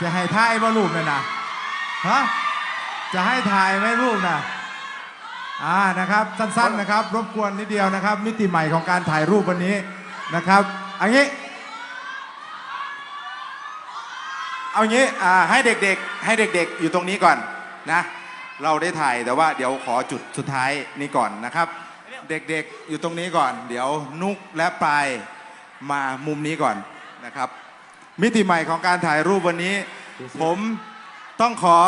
จะให้ถ่ายว่ารูปนั่นนะฮะจะให้ถ่ายไหมรูปนะอ่านะครับสั้นๆนะครับ รบกวนนิดเดียวนะครับ มิติใหม่ของการถ่ายรูปวันนี้นะครับอันนี้ เอางี้อ่าให้เด็กๆ ให้เด็กๆ อยู่ตรงนี้ก่อนนะ เราได้ถ่ายแต่ว่าเดี๋ยวขอจุดสุดท้ายนี้ก่อนนะครับ เด็กๆอยู่ตรงนี้ก่อน เดี๋ยวนุกและปลายมามุมนี้ก่อนนะครับ มิติใหม่ของการถ่ายรูปวันนี้ ผมต้องขอ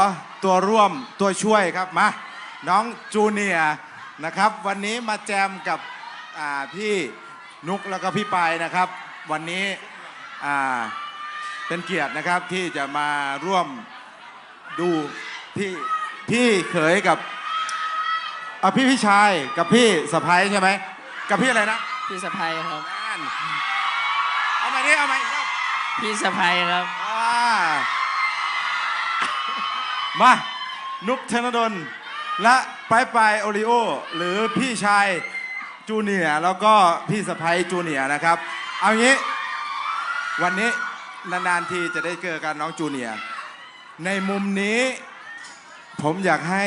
ตัวร่วมตัวช่วยครับมาน้องจูเนียร์นะครับ วันนี้มาแจมกับอ่าพี่นุกแล้วก็พี่ปายนะครับ วันนี้อ่าเป็นเกียรตินะครับที่จะมาร่วมดูพี่พี่เขยกับอะพี่พี่ชายกับพี่สะพ้ายใช่ไหมกับพี่อะไรนะพี่สะพ้ยครับนั่นเอาใหม่ดิเอาใหม่อีกรอบ พี่สะพ้ยครับ อ่ามานุกธนดลและปลายปลายโอริโอ หรือพี่ชายจูเนียร์แล้วก็พี่สะพ้ายจูเนียร์นะครับ เอางี้ วันนี้นานๆทีจะได้เจอกันน้องจูเนียร์ในมุมนี้ผมอยากให้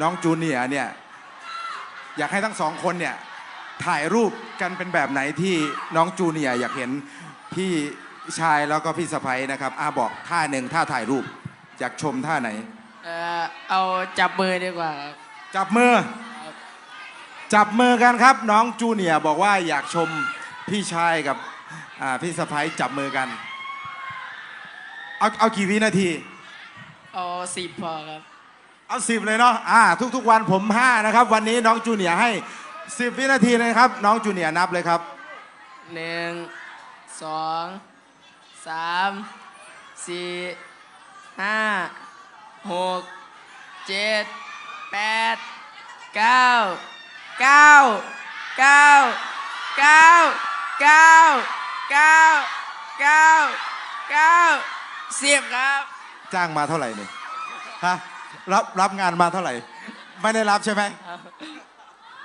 น้องจูเนียร์เนี่ย อยากให้ทั้งสองคนเนี่ย ถ่ายรูปกันเป็นแบบไหนที่น้องจูเนียร์อยากเห็นพี่ ชายแล้วก็พี่สะพ้ยนะครับอาบอกท่าหนึ่งท่าถ่ายรูปอยากชมท่าไหน เอ่อเอาจับมือดีกว่าครับ จับมือจับมือกันครับ น้องจูเนียร์บอกว่าอยากชมพี่ชายกับอ่าพี่สะพ้ยจับมือกัน เอาเอากี่วินาที เอาสิบพอครับ เอาสิบเลยเนาะอ่า ทุกๆวันผมห้านะครับ วันนี้น้องจูเนียร์ให้สิบวินาทีเลยครับ น้องจูเนียร์นับเลยครับ หนึ่งสอง สามสี่ห้าหกเจ็ดแปดเก้าเก้าเก้าเก้าเก้าเก้าเก้าเก้าสิบครับ จ้างมาเท่าไหร่เนี่ยฮะรับรับงานมาเท่าไหร่ ไม่ได้รับใช่ไหม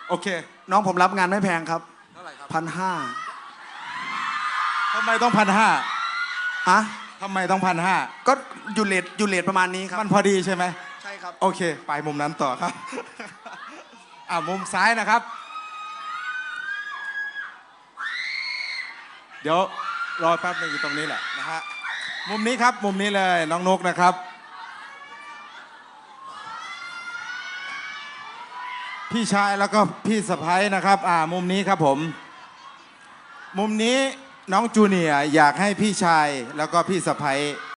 โอเค น้องผมรับงานไม่แพงครับเท่าไหร่ครับพันห้าทำไมต้องพันห้า อะทำไมต้องพันห้าก็อยู่เลทอยู่เลทประมาณนี้ครับ มันพอดีใช่ไหมใช่ครับ โอเค ไปมุมนั้นต่อครับ อ่ามุมซ้ายนะครับ เดี๋ยวรอแป๊บหนึงอยู่ตรงนี้แหละนะฮะ มุมนี้ครับ มุมนี้เลยน้องนกนะครับ พี่ชายแล้วก็พี่สะพ้ยนะครับ อ่า มุมนี้ครับผม มุมนี้ น้องจูเนียร์อยากให้พี่ชายแล้วก็พี่สะพ้ย